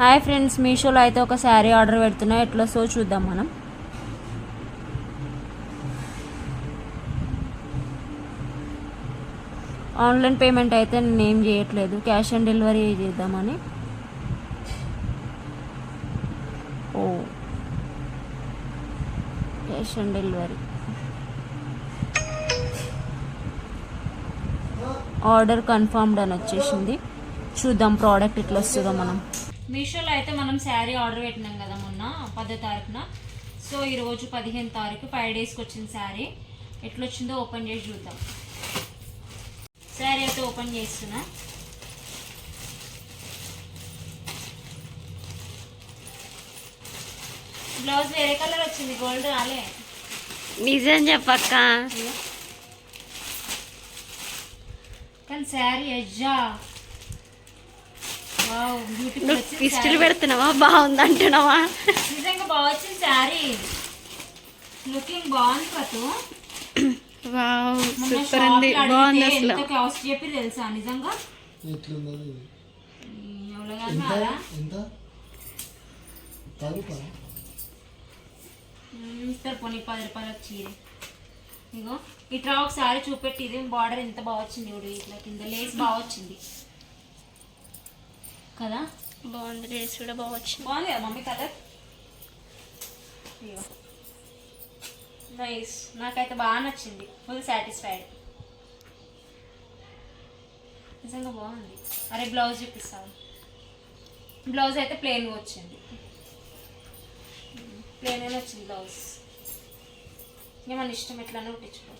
Hi friends మీషోలో అయితే ఒక శారీ ఆర్డర్ పెడుతున్నా. ఎట్లా సో చూద్దాం మనం. ఆన్లైన్ పేమెంట్ అయితే నేను ఏం చేయట్లేదు. క్యాష్ ఆన్ డెలివరీ చేద్దామని. ఓ. Cash on delivery. Order confirmed అని వచ్చేసింది. చూద్దాం ప్రోడక్ట్ ఎట్లా వస్తుందో మనం. మీషోలో అయితే మనం శారీ ఆర్డర్ పెట్టినాం కదా మొన్న పదో తారీఖున. సో ఈరోజు పదిహేను తారీఖు ఫైవ్ డేస్కి వచ్చింది శారీ. ఎట్లా వచ్చిందో ఓపెన్ చేసి చూద్దాం. శారీ అయితే ఓపెన్ చేస్తున్నా. బ్లౌజ్ వేరే కలర్ వచ్చింది గోల్డ్ రాలే. నిజం చెప్పక్క. కానీ శారీ అజ్జా బ్యూటిఫుల్ నువ్వు వచ్చింది పిస్టులు saree. పెడుతున్నావా? బాగుంది అంటున్నావా నిజంగా బాగా వచ్చింది శారీ లుకింగ్ బాగుంది వావ్ సూపర్ ఉంది. బాగుంది అసలు. కాస్ట్ చెప్పి తెలుసా నిజంగా? ఎట్లున్నది ఎంత? ఇస్తారు పోనీ పది రూపాయలకు చీర. ఇగో ఇట్లా ఒకసారి చూపెట్టి ఇది బార్డర్ ఎంత బాగా వచ్చింది ఇప్పుడు ఇట్లా కింద లేస్ బాగా వచ్చింది. కదా? బాగుంది డ్రెస్ కూడా బాగా వచ్చింది బాగుంది కదా మమ్మీ కలర్? నైస్. నాకైతే బాగా నచ్చింది. ఫుల్ సాటిస్ఫైడ్ నిజంగా బాగుంది. అరే బ్లౌజ్ చూపిస్తాను బ్లౌజ్ అయితే ప్లెయిన్ వచ్చింది. ప్లెయిన్ వచ్చింది బ్లౌజ్. ఏమన్నా ఇష్టం ఎట్లా కుట్టించుకో.